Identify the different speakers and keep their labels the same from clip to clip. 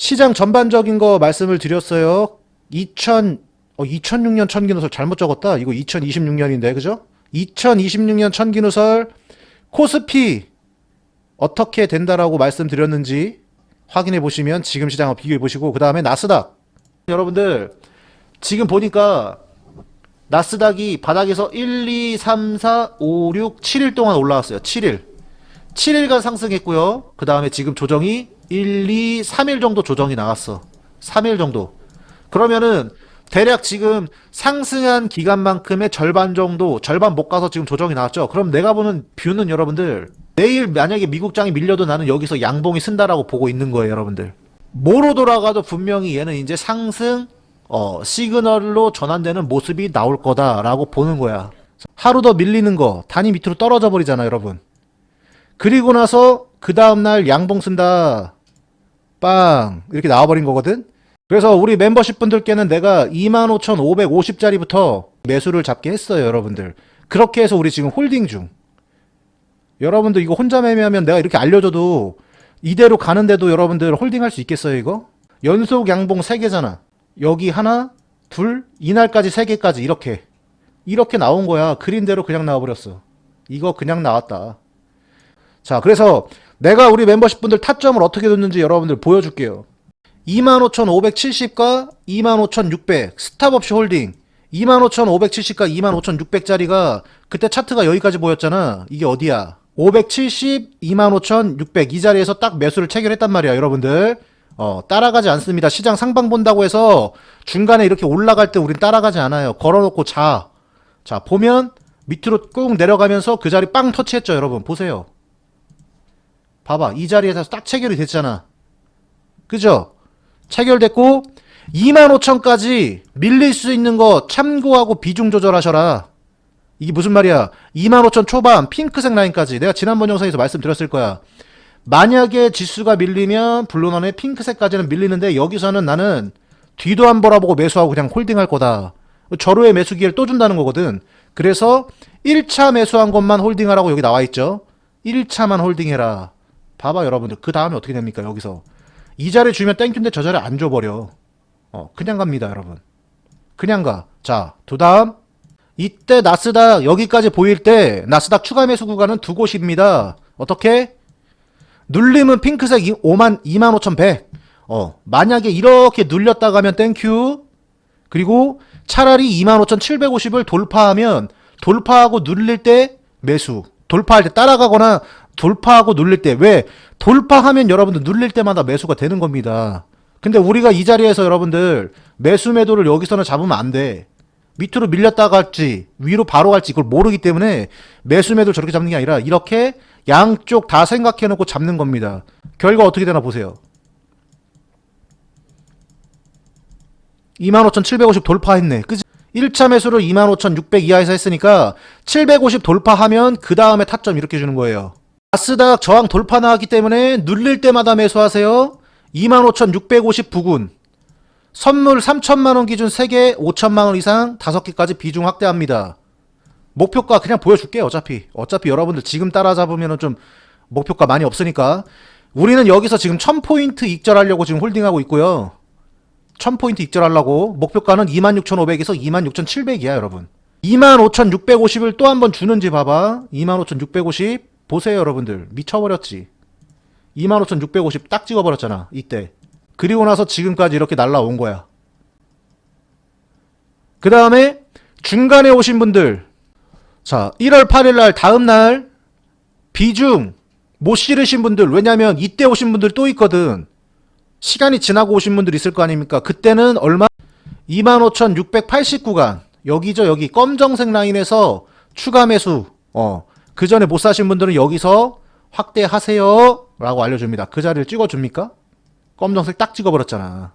Speaker 1: 시장 전반적인 거 말씀을 드렸어요. 2000, 어, 2006년 천기누설 잘못 적었다. 이거 2026년인데, 그죠? 2026년 천기누설 코스피 어떻게 된다라고 말씀드렸는지 확인해 보시면 지금 시장과 비교해 보시고, 그 다음에 나스닥. 여러분들, 지금 보니까 나스닥이 바닥에서 1, 2, 3, 4, 5, 6, 7일 동안 올라왔어요. 7일. 7일간 상승했고요. 그 다음에 지금 조정이 1, 2, 3일 정도 조정이 나왔어. 3일 정도. 그러면은 대략 지금 상승한 기간만큼의 절반 정도, 절반 못 가서 지금 조정이 나왔죠. 그럼 내가 보는 뷰는 여러분들 내일 만약에 미국장이 밀려도 나는 여기서 양봉이 쓴다라고 보고 있는 거예요, 여러분들. 뭐로 돌아가도 분명히 얘는 이제 상승 어, 시그널로 전환되는 모습이 나올 거다라고 보는 거야. 하루 더 밀리는 거, 단위 밑으로 떨어져 버리잖아, 여러분. 그리고 나서 그 다음날 양봉 쓴다. 빵. 이렇게 나와버린 거거든. 그래서 우리 멤버십 분들께는 내가 25,550짜리부터 매수를 잡게 했어요, 여러분들. 그렇게 해서 우리 지금 홀딩 중. 여러분들 이거 혼자 매매하면 내가 이렇게 알려줘도 이대로 가는데도 여러분들 홀딩 할 수 있겠어요, 이거? 연속 양봉 3개잖아. 여기 하나, 둘, 이날까지 3개까지 이렇게. 이렇게 나온 거야. 그림대로 그냥 나와버렸어. 이거 그냥 나왔다. 자, 그래서 내가 우리 멤버십 분들 타점을 어떻게 뒀는지 여러분들 보여줄게요. 25,570과 25,600 스탑 없이 홀딩. 25,570과 25,600짜리가 그때 차트가 여기까지 보였잖아. 이게 어디야? 570, 25,600 이 자리에서 딱 매수를 체결했단 말이야, 여러분들. 어, 따라가지 않습니다. 시장 상방 본다고 해서 중간에 이렇게 올라갈 때 우린 따라가지 않아요. 걸어놓고 자. 자, 보면 밑으로 꾹 내려가면서 그 자리 빵 터치했죠, 여러분. 보세요. 봐봐. 이 자리에서 딱 체결이 됐잖아. 그죠? 체결됐고 25,000까지 밀릴 수 있는 거 참고하고 비중 조절하셔라. 이게 무슨 말이야? 25,000 초반 핑크색 라인까지 내가 지난번 영상에서 말씀드렸을 거야. 만약에 지수가 밀리면 블루넌의 핑크색까지는 밀리는데 여기서는 나는 뒤도 안 보라보고 매수하고 그냥 홀딩할 거다. 절호의 매수 기회를 또 준다는 거거든. 그래서 1차 매수한 것만 홀딩하라고 여기 나와 있죠. 1차만 홀딩해라. 봐봐 여러분들. 그 다음에 어떻게 됩니까 여기서. 이 자리 주면 땡큐인데 저 자리 안 줘버려. 어, 그냥 갑니다, 여러분. 그냥 가. 자, 두 다음. 이때 나스닥 여기까지 보일 때 나스닥 추가 매수 구간은 두 곳입니다. 어떻게? 눌림은 핑크색 5만 25,100. 어, 만약에 이렇게 눌렸다 가면 땡큐. 그리고 차라리 25,750을 돌파하면 돌파하고 눌릴 때 매수. 돌파할 때 따라가거나 돌파하고 눌릴 때 왜 돌파하면 여러분들 눌릴 때마다 매수가 되는 겁니다. 근데 우리가 이 자리에서 여러분들 매수 매도를 여기서는 잡으면 안 돼. 밑으로 밀렸다 갈지 위로 바로 갈지 이걸 모르기 때문에 매수 매도 저렇게 잡는 게 아니라 이렇게 양쪽 다 생각해 놓고 잡는 겁니다. 결과 어떻게 되나 보세요. 25,750 돌파했네. 그지? 1차 매수를 25,600 이하에서 했으니까 750 돌파하면 그 다음에 타점 이렇게 주는 거예요. 아스닥 저항 돌파 나왔기 때문에 눌릴 때마다 매수하세요. 25,650 부근. 선물 3천만원 기준 3개, 5천만원 이상 5개까지 비중 확대합니다. 목표가 그냥 보여줄게요, 어차피. 어차피 여러분들 지금 따라잡으면 좀 목표가 많이 없으니까. 우리는 여기서 지금 1000포인트 익절하려고 지금 홀딩하고 있고요. 1000포인트 익절하려고. 목표가는 26,500에서 26,700이야, 여러분. 25,650을 또 한 번 주는지 봐봐. 25,650. 보세요, 여러분들. 미쳐버렸지. 25,650 딱 찍어버렸잖아, 이때. 그리고 나서 지금까지 이렇게 날라온 거야. 그 다음에 중간에 오신 분들. 자, 1월 8일 날 다음 날 비중 못 실으신 분들 왜냐면 이때 오신 분들 또 있거든. 시간이 지나고 오신 분들 있을 거 아닙니까? 그때는 얼마? 25,680 구간. 여기죠, 여기 검정색 라인에서 추가 매수. 어. 그 전에 못 사신 분들은 여기서 확대하세요. 라고 알려줍니다. 그 자리를 찍어줍니까? 검정색 딱 찍어버렸잖아.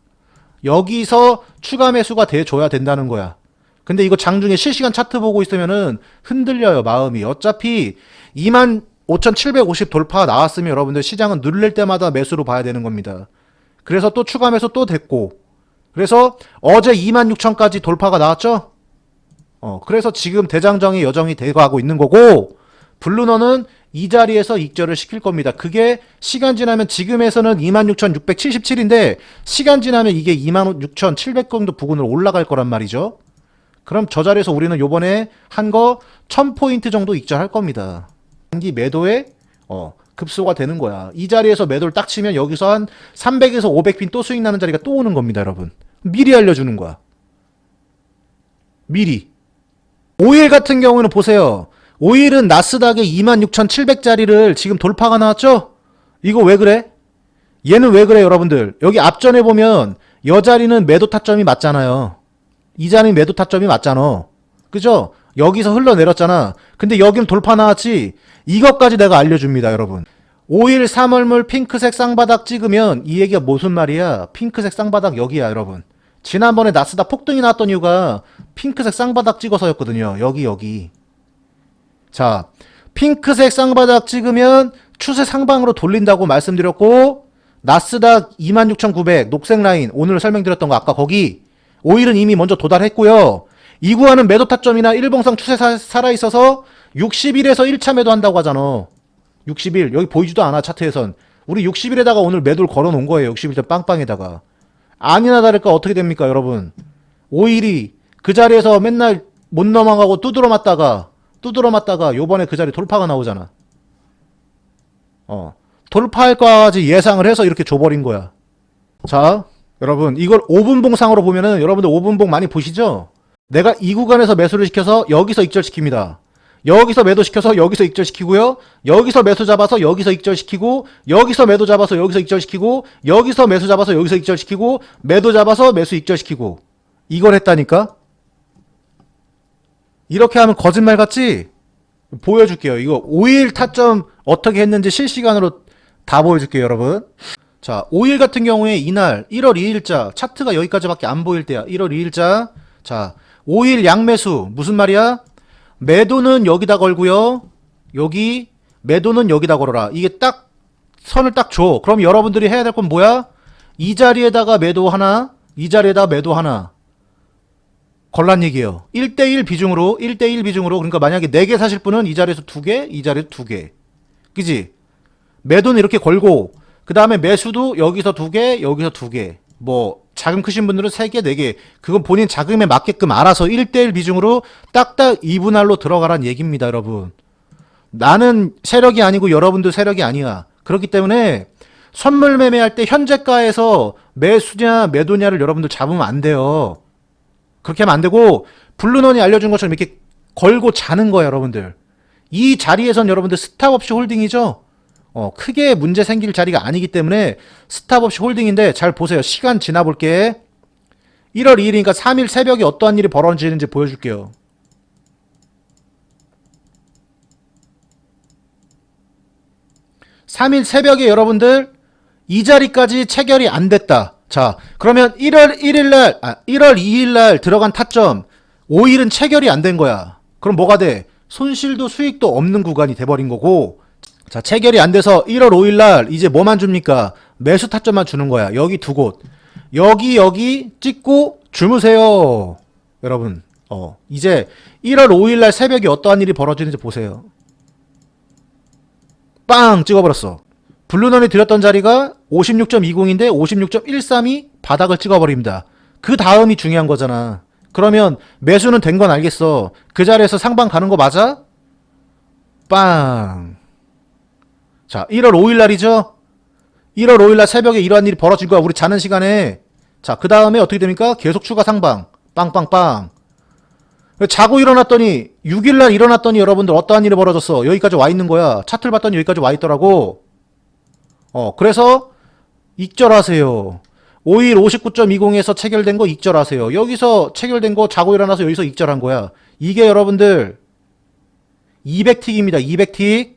Speaker 1: 여기서 추가 매수가 돼줘야 된다는 거야. 근데 이거 장중에 실시간 차트 보고 있으면은 흔들려요, 마음이. 어차피 25,750 돌파 나왔으면 여러분들 시장은 눌릴 때마다 매수로 봐야 되는 겁니다. 그래서 또 추가 매수 또 됐고. 그래서 어제 26,000까지 돌파가 나왔죠? 어, 그래서 지금 대장정의 여정이 돼가고 있는 거고, 블루너는 이 자리에서 익절을 시킬 겁니다. 그게 시간 지나면 지금에서는 26,677인데 시간 지나면 이게 26,700 정도 부근으로 올라갈 거란 말이죠. 그럼 저 자리에서 우리는 요번에 한 거 1000포인트 정도 익절할 겁니다. 단기 매도에 어, 급소가 되는 거야. 이 자리에서 매도를 딱 치면 여기서 한 300에서 500핀 또 수익 나는 자리가 또 오는 겁니다, 여러분. 미리 알려주는 거야. 미리. 5일 같은 경우는 보세요. 5일은 나스닥의 26,700짜리를 지금 돌파가 나왔죠? 이거 왜 그래? 얘는 왜 그래, 여러분들? 여기 앞전에 보면 여 자리는 매도 타점이 맞잖아요. 이 자리는 매도 타점이 맞잖아. 그죠? 여기서 흘러내렸잖아. 근데 여기는 돌파 나왔지? 이것까지 내가 알려줍니다, 여러분. 5일 3월물 핑크색 쌍바닥 찍으면 이 얘기가 무슨 말이야? 핑크색 쌍바닥 여기야, 여러분. 지난번에 나스닥 폭등이 나왔던 이유가 핑크색 쌍바닥 찍어서였거든요. 여기, 여기. 자, 핑크색 쌍바닥 찍으면 추세 상방으로 돌린다고 말씀드렸고, 나스닥 26,900 녹색 라인 오늘 설명드렸던 거 아까 거기 5일은 이미 먼저 도달했고요. 이 구간은 매도 타점이나 일봉상 추세 사- 살아있어서 60일에서 1차 매도한다고 하잖아. 60일 여기 보이지도 않아 차트에선 우리 60일에다가 오늘 매도를 걸어놓은 거예요. 60일째 빵빵에다가 아니나 다를까 어떻게 됩니까 여러분 5일이 그 자리에서 맨날 못 넘어가고 두드러 맞다가 두드러 맞다가 요번에 그 자리 돌파가 나오잖아. 어 돌파할 거까지 예상을 해서 이렇게 줘버린 거야. 자 여러분 이걸 5분봉상으로 보면은 여러분들 5분봉 많이 보시죠? 내가 이 구간에서 매수를 시켜서 여기서 익절시킵니다. 여기서 매도시켜서 여기서 익절시키고요. 여기서 매수 잡아서 여기서 익절시키고 여기서 매도 잡아서 여기서 익절시키고 여기서 매수 잡아서 여기서 익절시키고 매도 잡아서 매수 익절시키고 이걸 했다니까? 이렇게 하면 거짓말 같지? 보여줄게요. 이거 5일 타점 어떻게 했는지 실시간으로 다 보여줄게요, 여러분. 자, 5일 같은 경우에 이날 1월 2일자 차트가 여기까지밖에 안 보일 때야. 1월 2일자. 자, 5일 양매수 무슨 말이야? 매도는 여기다 걸고요. 여기 매도는 여기다 걸어라. 이게 딱 선을 딱 줘. 그럼 여러분들이 해야 될 건 뭐야? 이 자리에다가 매도 하나, 이 자리에다가 매도 하나. 걸란 얘기예요. 1대1 비중으로 1대1 비중으로 그러니까 만약에 4개 사실 분은 이 자리에서 2개, 이 자리에서 2개. 그지? 매도는 이렇게 걸고 그 다음에 매수도 여기서 2개, 여기서 2개. 뭐 자금 크신 분들은 3개, 4개. 그건 본인 자금에 맞게끔 알아서 1대1 비중으로 딱딱 2분할로 들어가란 얘기입니다, 여러분. 나는 세력이 아니고 여러분도 세력이 아니야. 그렇기 때문에 선물 매매할 때 현재가에서 매수냐 매도냐를 여러분들 잡으면 안 돼요. 그렇게 하면 안 되고 블루넌이 알려준 것처럼 이렇게 걸고 자는 거예요, 여러분들. 이 자리에선 여러분들 스탑 없이 홀딩이죠. 어, 크게 문제 생길 자리가 아니기 때문에 스탑 없이 홀딩인데 잘 보세요. 시간 지나 볼게. 1월 2일이니까 3일 새벽에 어떠한 일이 벌어지는지 보여줄게요. 3일 새벽에 여러분들 이 자리까지 체결이 안 됐다. 자, 그러면 1월 1일 날, 아, 1월 2일 날 들어간 타점 5일은 체결이 안 된 거야. 그럼 뭐가 돼? 손실도 수익도 없는 구간이 돼버린 거고, 자, 체결이 안 돼서 1월 5일 날 이제 뭐만 줍니까? 매수 타점만 주는 거야. 여기 두 곳. 여기, 여기 찍고 주무세요. 여러분, 어, 이제 1월 5일 날 새벽에 어떠한 일이 벌어지는지 보세요. 빵! 찍어버렸어. 블루넌이 드렸던 자리가 56.20인데 56.132 바닥을 찍어버립니다. 그 다음이 중요한 거잖아. 그러면 매수는 된 건 알겠어. 그 자리에서 상방 가는 거 맞아? 빵! 자, 1월 5일 날이죠? 1월 5일 날 새벽에 이러한 일이 벌어진 거야. 우리 자는 시간에. 자, 그 다음에 어떻게 됩니까? 계속 추가 상방. 빵빵빵. 자고 일어났더니 6일 날 일어났더니 여러분들 어떠한 일이 벌어졌어? 여기까지 와 있는 거야. 차트를 봤더니 여기까지 와 있더라고. 어, 그래서 익절하세요. 5일 59.20에서 체결된 거 익절하세요. 여기서 체결된 거 자고 일어나서 여기서 익절한 거야. 이게 여러분들 200틱입니다. 200틱.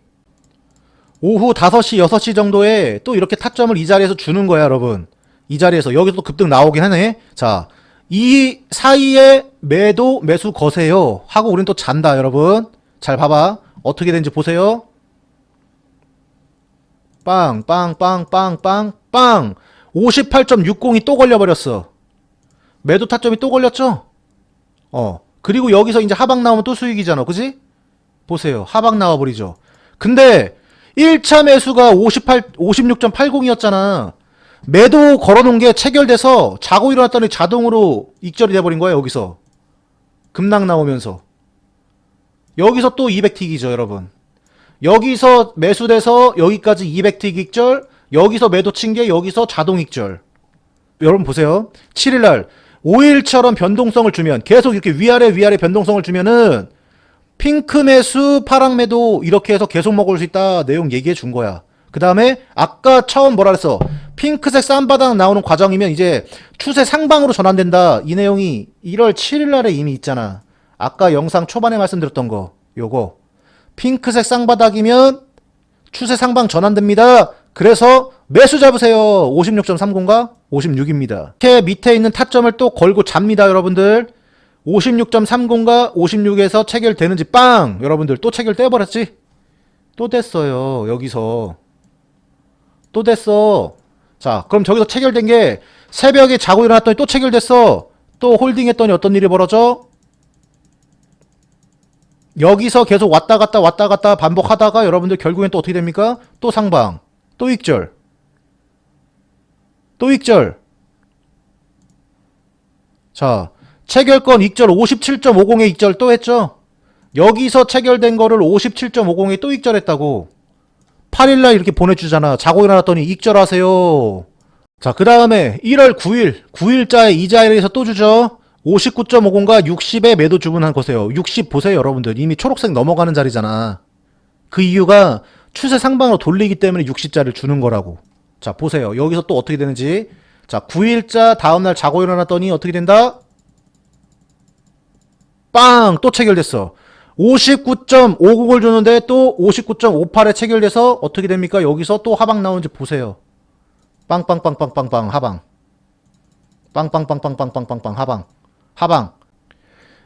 Speaker 1: 오후 5시, 6시 정도에 또 이렇게 타점을 이 자리에서 주는 거야, 여러분. 이 자리에서 여기서 또 급등 나오긴 하네. 자, 이 사이에 매도, 매수 거세요. 하고 우린 또 잔다, 여러분. 잘 봐봐. 어떻게 되는지 보세요. 빵, 빵, 빵, 빵, 빵, 빵. 58.60이 또 걸려버렸어. 매도 타점이 또 걸렸죠? 어. 그리고 여기서 이제 하방 나오면 또 수익이잖아. 그지? 보세요. 하방 나와버리죠. 근데 1차 매수가 58, 56.80이었잖아. 매도 걸어놓은 게 체결돼서 자고 일어났더니 자동으로 익절이 돼버린 거야, 여기서. 급락 나오면서. 여기서 또 200틱이죠, 여러분. 여기서 매수돼서 여기까지 200틱 익절, 여기서 매도 친 게 여기서 자동 익절. 여러분 보세요. 7일날 5일처럼 변동성을 주면 계속 이렇게 위아래 위아래 변동성을 주면은 핑크 매수, 파랑 매도 이렇게 해서 계속 먹을 수 있다 내용 얘기해 준 거야. 그 다음에 아까 처음 뭐라 그랬어? 핑크색 쌈바닥 나오는 과정이면 이제 추세 상방으로 전환된다. 이 내용이 1월 7일 날에 이미 있잖아. 아까 영상 초반에 말씀드렸던 거. 요거. 핑크색 쌍바닥이면 추세 상방 전환됩니다. 그래서 매수 잡으세요. 56.30가 56입니다. 이렇게 밑에 있는 타점을 또 걸고 잡니다, 여러분들. 56.30가 56에서 체결되는지 빵! 여러분들 또 체결 떼버렸지? 또 됐어요. 여기서. 또 됐어. 자, 그럼 저기서 체결된 게 새벽에 자고 일어났더니 또 체결됐어. 또 홀딩했더니 어떤 일이 벌어져? 여기서 계속 왔다 갔다 왔다 갔다 반복하다가 여러분들 결국엔 또 어떻게 됩니까? 또 상방, 또 익절, 또 익절. 자, 체결권 익절 57.50에 익절 또 했죠? 여기서 체결된 거를 57.50에 또 익절했다고. 8일날 이렇게 보내주잖아. 자고 일어났더니 익절하세요. 자, 그 다음에 1월 9일, 9일자에 이 자리에서 또 주죠. 59.50과 60에 매도 주문한 거세요. 60 보세요, 여러분들. 이미 초록색 넘어가는 자리잖아. 그 이유가 추세 상방으로 돌리기 때문에 60자를 주는 거라고. 자, 보세요. 여기서 또 어떻게 되는지. 자, 9일자 다음날 자고 일어났더니 어떻게 된다? 빵! 또 체결됐어. 59.50을 주는데 또 59.58에 체결돼서 어떻게 됩니까? 여기서 또 하방 나오는지 보세요. 빵빵빵빵빵빵 하방. 빵빵빵빵빵빵빵빵 하방. 하방.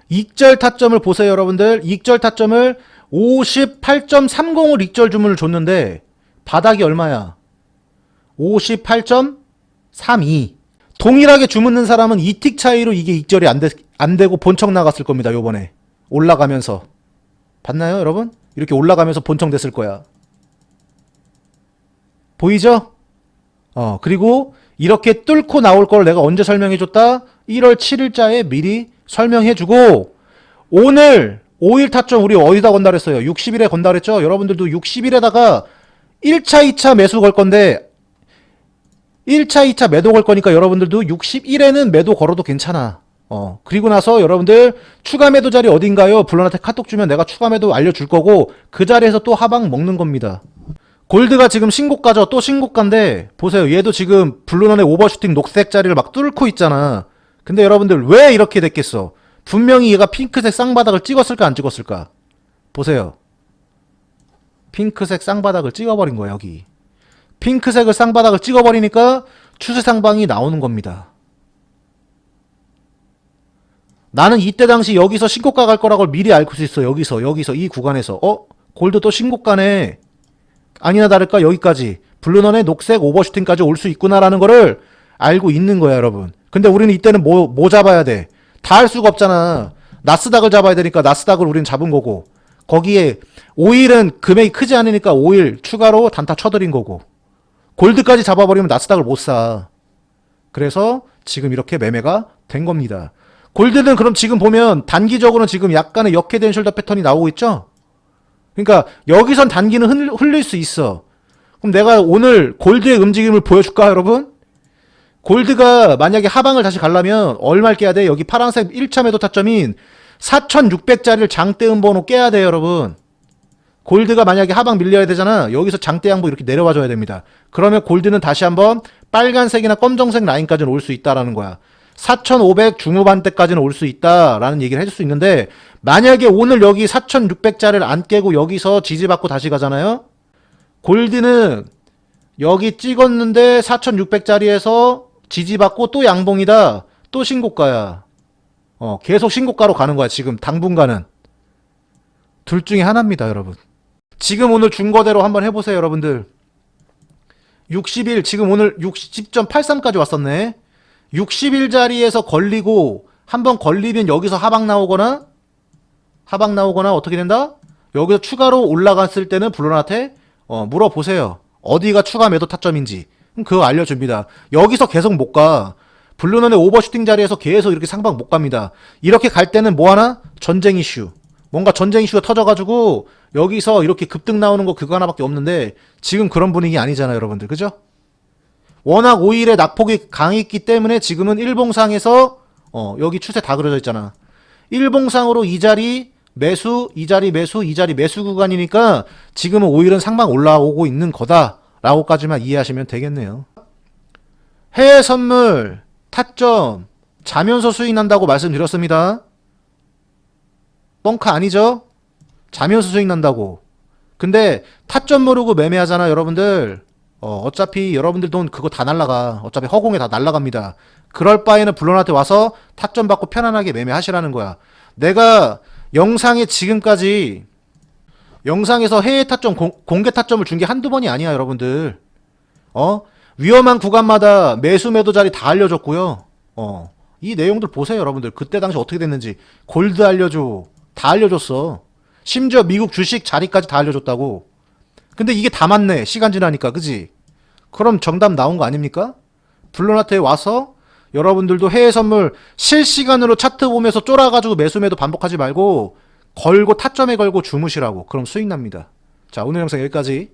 Speaker 1: 익절 타점을 보세요, 여러분들. 익절 타점을 58.30을 익절 주문을 줬는데 바닥이 얼마야? 58.32. 동일하게 주문는 사람은 2틱 차이로 이게 익절이 안, 되, 안 되고 본청 나갔을 겁니다, 요번에. 올라가면서. 봤나요, 여러분? 이렇게 올라가면서 본청 됐을 거야. 보이죠? 어, 그리고 이렇게 뚫고 나올 걸 내가 언제 설명해줬다? 1월 7일자에 미리 설명해주고, 오늘 5일 타점 우리 어디다 건달했어요? 60일에 건달했죠? 여러분들도 60일에다가 1차, 2차 매수 걸 건데, 1차, 2차 매도 걸 거니까 여러분들도 61에는 매도 걸어도 괜찮아. 어, 그리고 나서 여러분들 추가 매도 자리 어딘가요? 블러한테 카톡 주면 내가 추가 매도 알려줄 거고 그 자리에서 또 하방 먹는 겁니다. 골드가 지금 신고가죠. 또 신고가인데 보세요. 얘도 지금 블루넌의 오버슈팅 녹색 자리를 막 뚫고 있잖아. 근데 여러분들 왜 이렇게 됐겠어? 분명히 얘가 핑크색 쌍바닥을 찍었을까 안 찍었을까? 보세요. 핑크색 쌍바닥을 찍어버린 거야 여기. 핑크색을 쌍바닥을 찍어버리니까 추세 상방이 나오는 겁니다. 나는 이때 당시 여기서 신고가 갈 거라고 미리 알 수 있어. 여기서, 여기서, 이 구간에서. 어? 골드 또 신고가네. 아니나 다를까 여기까지. 블루넌의 녹색 오버슈팅까지 올 수 있구나라는 거를 알고 있는 거야, 여러분. 근데 우리는 이때는 뭐, 뭐 잡아야 돼? 다 할 수가 없잖아. 나스닥을 잡아야 되니까 나스닥을 우리는 잡은 거고. 거기에 5일은 금액이 크지 않으니까 5일 추가로 단타 쳐드린 거고. 골드까지 잡아버리면 나스닥을 못 사. 그래서 지금 이렇게 매매가 된 겁니다. 골드는 그럼 지금 보면 단기적으로는 지금 약간의 역해된 숄더 패턴이 나오고 있죠? 그러니까 여기선 단기는 흘, 흘릴 수 있어. 그럼 내가 오늘 골드의 움직임을 보여줄까, 여러분? 골드가 만약에 하방을 다시 가려면 얼마를 깨야 돼? 여기 파란색 1차 매도 타점인 4,600짜리를 장대 음번호 깨야 돼요, 여러분. 골드가 만약에 하방 밀려야 되잖아. 여기서 장대 양보 이렇게 내려와 줘야 됩니다. 그러면 골드는 다시 한번 빨간색이나 검정색 라인까지는 올 수 있다라는 거야. 4,500 중후반대까지는 올 수 있다라는 얘기를 해줄 수 있는데 만약에 오늘 여기 4,600짜리를 안 깨고 여기서 지지받고 다시 가잖아요. 골드는 여기 찍었는데 4,600짜리에서 지지받고 또 양봉이다. 또 신고가야. 어, 계속 신고가로 가는 거야. 지금 당분간은. 둘 중에 하나입니다, 여러분. 지금 오늘 준 거대로 한번 해보세요, 여러분들. 60일, 지금 오늘 60.83까지 왔었네. 60일 자리에서 걸리고 한번 걸리면 여기서 하방 나오거나 하방 나오거나 어떻게 된다? 여기서 추가로 올라갔을 때는 블루나한테 어, 물어보세요. 어디가 추가 매도 타점인지. 그거 알려줍니다. 여기서 계속 못 가. 블루넌의 오버슈팅 자리에서 계속 이렇게 상방 못 갑니다. 이렇게 갈 때는 뭐 하나? 전쟁 이슈. 뭔가 전쟁 이슈가 터져가지고 여기서 이렇게 급등 나오는 거 그거 하나밖에 없는데 지금 그런 분위기 아니잖아요, 여러분들. 그죠? 워낙 5일에 낙폭이 강했기 때문에 지금은 일봉상에서 어, 여기 추세 다 그려져 있잖아. 일봉상으로 이 자리 매수, 이 자리 매수, 이 자리 매수 구간이니까 지금은 5일은 상방 올라오고 있는 거다 라고까지만 이해하시면 되겠네요. 해외 선물 타점 자면서 수익 난다고 말씀드렸습니다. 뻥카 아니죠? 자면서 수익 난다고. 근데 타점 모르고 매매하잖아, 여러분들. 어, 어차피 여러분들 돈 그거 다 날라가. 어차피 허공에 다 날라갑니다. 그럴 바에는 블론한테 와서 타점 받고 편안하게 매매하시라는 거야. 내가 영상에 지금까지 영상에서 해외 타점 공, 공개 타점을 준 게 한두 번이 아니야, 여러분들. 어? 위험한 구간마다 매수 매도 자리 다 알려줬고요. 어. 이 내용들 보세요, 여러분들. 그때 당시 어떻게 됐는지. 골드 알려줘. 다 알려줬어. 심지어 미국 주식 자리까지 다 알려줬다고. 근데 이게 다 맞네. 시간 지나니까. 그지? 그럼 정답 나온 거 아닙니까? 블루나트에 와서 여러분들도 해외 선물 실시간으로 차트 보면서 쫄아가지고 매수 매도 반복하지 말고 걸고 타점에 걸고 주무시라고. 그럼 수익 납니다. 자, 오늘 영상 여기까지.